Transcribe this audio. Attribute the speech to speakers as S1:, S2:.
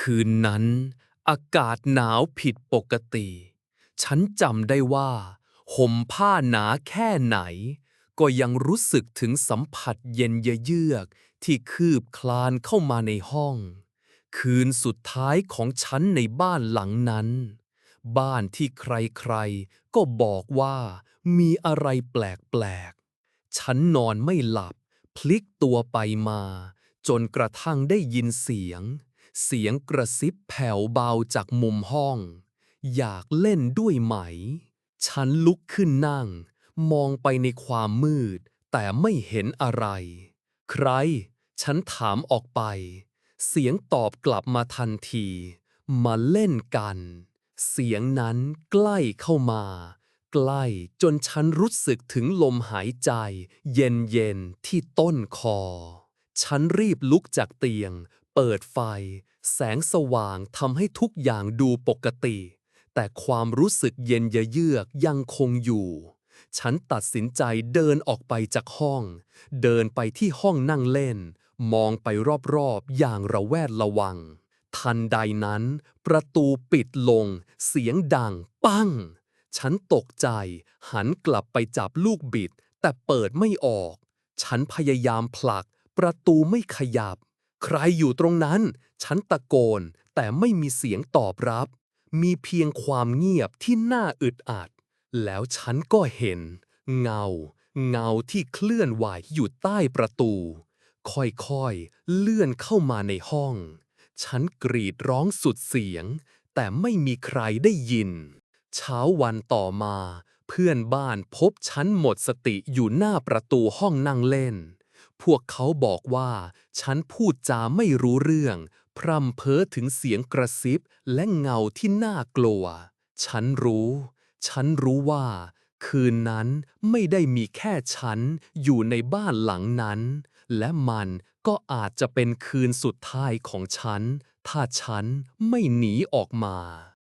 S1: คืนนั้น อากาศหนาวผิดปกติ ฉันจำได้ว่าห่มผ้าหนาแค่ไหน ก็ยังรู้สึกถึงสัมผัสเย็นเยือกที่คืบคลานเข้ามาในห้อง คืนสุดท้ายของฉันในบ้านหลังนั้น บ้านที่ใครๆ ก็บอกว่ามีอะไรแปลกๆ ฉันนอนไม่หลับ พลิกตัวไปมา จนกระทั่งได้ยินเสียง เสียงกระซิบแผ่วเบาจากมุมห้อง อยากเล่นด้วยไหม ฉันลุกขึ้นนั่ง มองไปในความมืด แต่ไม่เห็นอะไร ใคร ฉันถามออกไป เสียงตอบกลับมาทันที มาเล่นกัน เสียงนั้นใกล้เข้ามา ใกล้จนฉันรู้สึกถึงลมหายใจ เย็นๆที่ต้นคอ ฉันรีบลุกจากเตียง เปิดไฟ แสงสว่างทำให้ทุกอย่างดูปกติ แต่ความรู้สึกเย็นเยือกยังคงอยู่ ฉันตัดสินใจเดินออกไปจากห้อง เดินไปที่ห้องนั่งเล่น มองไปรอบๆอย่างระแวดระวัง ทันใดนั้น ประตูปิดลง เสียงดัง ปั้งฉันตกใจ หันกลับไปจับลูกบิด แต่เปิดไม่ออก ฉันพยายามผลัก ประตูไม่ขยับ ใครอยู่ตรงนั้น ฉันตะโกน แต่ไม่มีเสียงตอบรับ มีเพียงความเงียบที่น่าอึดอัด แล้วฉันก็เห็น เงา เงาที่เคลื่อนไหวอยู่ใต้ประตู ค่อยๆ เลื่อนเข้ามาในห้อง ฉันกรีดร้องสุดเสียง แต่ไม่มีใครได้ยิน เช้าวันต่อมา เพื่อนบ้านพบฉันหมดสติอยู่หน้าประตูห้องนั่งเล่น พวกเขาบอกว่า ฉันพูดจาไม่รู้เรื่อง พร่ำเพ้อถึงเสียงกระซิบและเงาที่น่ากลัว ฉันรู้ ฉันรู้ว่า คืนนั้นไม่ได้มีแค่ฉันอยู่ในบ้านหลังนั้น และมันก็อาจจะเป็นคืนสุดท้ายของฉัน ถ้าฉันไม่หนีออกมา